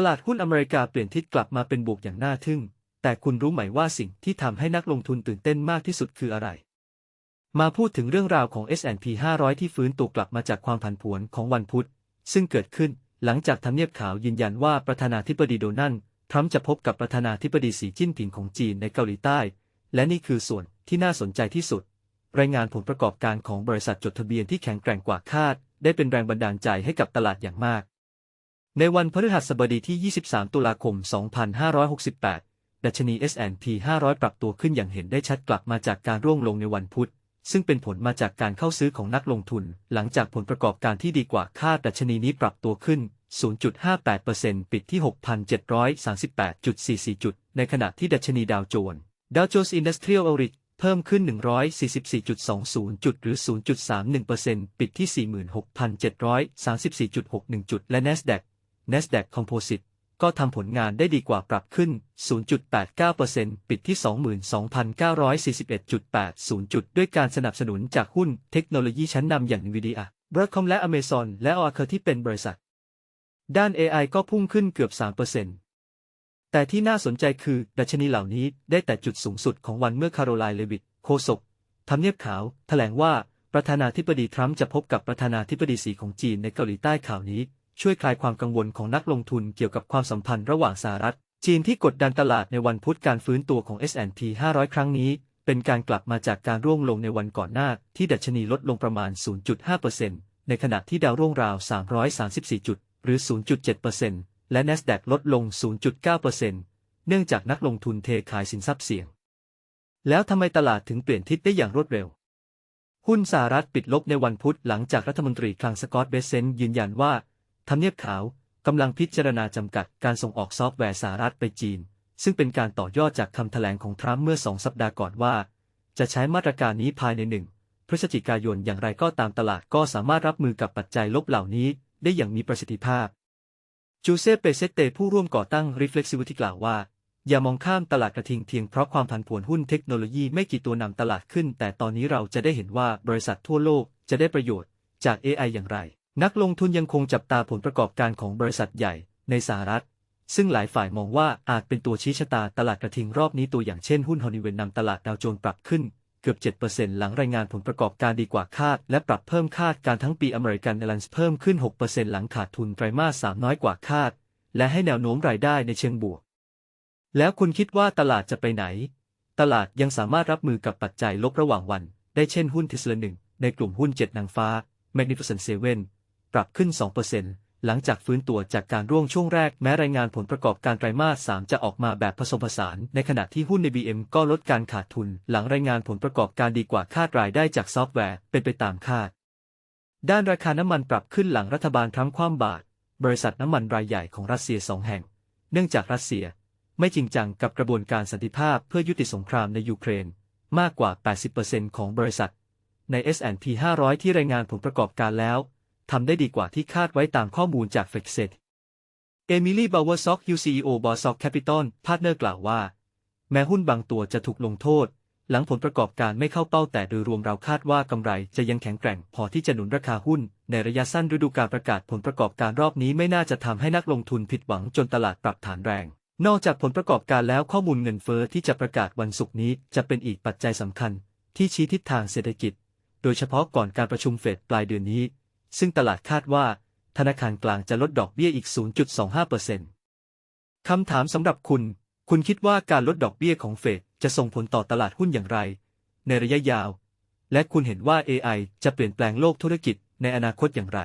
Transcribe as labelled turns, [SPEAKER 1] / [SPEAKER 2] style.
[SPEAKER 1] ตลาดหุ้นอเมริกาเปลี่ยนทิศกลับมาเป็นบวกอย่างน่าทึ่ง แต่คุณรู้ไหมว่าสิ่งที่ทำให้นักลงทุนตื่นเต้นมากที่สุดคืออะไร มาพูดถึงเรื่องราวของ S&P 500 ที่ฟื้นตัวกลับมาจากความผันผวนของวันพุธ ซึ่งเกิดขึ้นหลังจากทำเนียบขาวยืนยันว่าประธานาธิบดีโดนัลด์ทรัมป์จะพบกับประธานาธิบดีสีจิ้นผิงของจีนในเกาหลีใต้ และนี่คือส่วนที่น่าสนใจที่สุด รายงานผลประกอบการของบริษัทจดทะเบียนที่แข็งแกร่งกว่าคาด ได้เป็นแรงบันดาลใจให้กับตลาดอย่างมาก ในวันพฤหัสบดีที่ 23 ตุลาคม 2568 ดัชนี S&P 500 ปรับตัวขึ้นอย่างเห็นได้ชัดกลับมาจากการร่วงลงในวันพุธ ซึ่งเป็นผลมาจากการเข้าซื้อของนักลงทุน หลังจากผลประกอบการที่ดีกว่าคาดดัชนีนี้ปรับตัวขึ้น 0.58%ปิดที่ 6,738.44 จุด ในขณะที่ดัชนีดาวโจนส์ ดาวโจนส์อินดัสเทรียลอริเพิ่มขึ้น 144.20 จุด หรือ 0.31%ปิดที่ 46,734.61 จุด และ NASDAQ NASDAQ Composite ก็ทำผลงานได้ดีกว่าปรับขึ้น 0.89%ปิดที่ 22,941.80 จุด ด้วยการสนับสนุนจากหุ้นเทคโนโลยีชั้นนำอย่าง NVIDIA Broadcom และ Amazon และ Oracle ที่เป็นบริษัท ด้าน AI ก็พุ่งขึ้นเกือบ 3%แต่ที่น่าสนใจคือ ดัชนีเหล่านี้ได้แต่จุดสูงสุดของวันเมื่อคาโรไลน์เลวิตโคศกทำเนียบขาวแถลงว่าประธานาธิบดีทรัมป์จะพบกับประธานาธิบดีสีของจีนในเกาหลีใต้ข่าวนี้ ช่วยคลายความกังวลของนักลงทุนเกี่ยวกับความสัมพันธ์ระหว่างสหรัฐ จีนที่กดดันตลาดในวันพุธการฟื้นตัวของ S&P 500 ครั้งนี้ เป็นการกลับมาจากการร่วงลงในวันก่อนหน้า ที่ดัชนีลดลงประมาณ 0.5%ในขณะที่ดาวร่วงราว 334 จุด หรือ 0.7%และ NASDAQ ลดลง 0.9%เนื่องจากนักลงทุนเทขายสินทรัพย์เสี่ยง แล้วทำไมตลาดถึงเปลี่ยนทิศได้อย่างรวดเร็วหุ้นสหรัฐปิดลบในวันพุธหลังจากรัฐมนตรีคลังสกอตต์เบสเซนยืนยันว่า ทำเนียบขาวกำลังพิจารณาจำกัดการส่งออกซอฟต์แวร์สหรัฐไปจีน ซึ่งเป็นการต่อยอดจากคำแถลงของทรัมป์เมื่อสองสัปดาห์ก่อนว่า จะใช้มาตรการนี้ภายในหนึ่งพฤศจิกายนอย่างไรก็ตามตลาดก็สามารถรับมือกับปัจจัยลบเหล่านี้ได้อย่างมีประสิทธิภาพ จูเซเปเซเตผู้ร่วมก่อตั้ง Reflexivity กล่าวว่า อย่ามองข้ามตลาดกระทิงเพียงเพราะความผันผวนหุ้นเทคโนโลยีไม่กี่ตัวนำตลาดขึ้น แต่ตอนนี้เราจะได้เห็นว่าบริษัททั่วโลกจะได้ประโยชน์จาก AI อย่างไร นักลงทุนยังคงจับตาผลประกอบการของบริษัทใหญ่ในสหรัฐ ซึ่งหลายฝ่ายมองว่าอาจเป็นตัวชี้ชะตาตลาดกระทิงรอบนี้ตัวอย่างเช่นหุ้นฮอนิเวนนำตลาดดาวโจนส์ปรับขึ้นเกือบ 7%หลังรายงานผลประกอบการดีกว่าคาด และปรับเพิ่มคาดการทั้งปีอเมริกันแอร์ไลน์เพิ่มขึ้น 6%หลังขาดทุนไตรมาส 3 น้อยกว่าคาด และให้แนวโน้มรายได้ในเชิงบวก แล้วคุณคิดว่าตลาดจะไปไหน ตลาดยังสามารถรับมือกับปัจจัยลบระหว่างวัน ได้เช่นหุ้นเทสลาหนึ่งในกลุ่มหุ้น 7 นางฟ้า Magnificent Seven ปรับขึ้น 2%หลังจากฟื้นตัวจากการร่วงช่วงแรกแม้รายงานผลประกอบการไตรมาส 3 จะออกมาแบบผสมผสาน ในขณะที่หุ้นใน BM ก็ลดการขาดทุน หลังรายงานผลประกอบการดีกว่าคาดรายได้จากซอฟต์แวร์เป็นไปตามคาด ด้านราคาน้ำมันปรับขึ้นหลังรัฐบาลทรัมป์คว่ำบาตรบริษัทน้ำมันรายใหญ่ของรัสเซียสองแห่ง เนื่องจากรัสเซีย ไม่จริงจังกับกระบวนการสันติภาพเพื่อยุติสงครามในยูเครน มากกว่า 80%ของบริษัท ใน S&P 500 ที่รายงานผลประกอบการแล้ว ทำได้ดีกว่าที่คาดไว้ตามข้อมูลจากเฟกเซตเอมิลี่บาวเวอร์ซ็อกยูซีโอบอซ็อกแคปิตอลพาร์ทเนอร์กล่าวว่า แม้หุ้นบางตัวจะถูกลงโทษ หลังผลประกอบการไม่เข้าเป้าแต่โดยรวมเราคาดว่ากำไรจะยังแข็งแกร่งพอที่จะหนุนราคาหุ้น ในระยะสั้นฤดูการประกาศผลประกอบการรอบนี้ไม่น่าจะทำให้นักลงทุนผิดหวังจนตลาดปรับฐานแรงนอกจากผลประกอบการแล้วข้อมูลเงินเฟอ้อที่จะประกาศวันศุกร์นี้จะเป็นอีกปัจจัยสำคัญ ที่ชี้ทิศทางเศรษฐกิจ โดยเฉพาะก่อนการประชุมเฟดปลายเดือนนี้ ซึ่งตลาดคาดว่า ธนาคารกลางจะลดดอกเบี้ยอีก 0.25%คำถามสำหรับคุณ คุณคิดว่าการลดดอกเบี้ยของเฟดจะส่งผลต่อตลาดหุ้นอย่างไร ในระยะยาว และคุณเห็นว่า AI จะเปลี่ยนแปลงโลกธุรกิจในอนาคตอย่างไร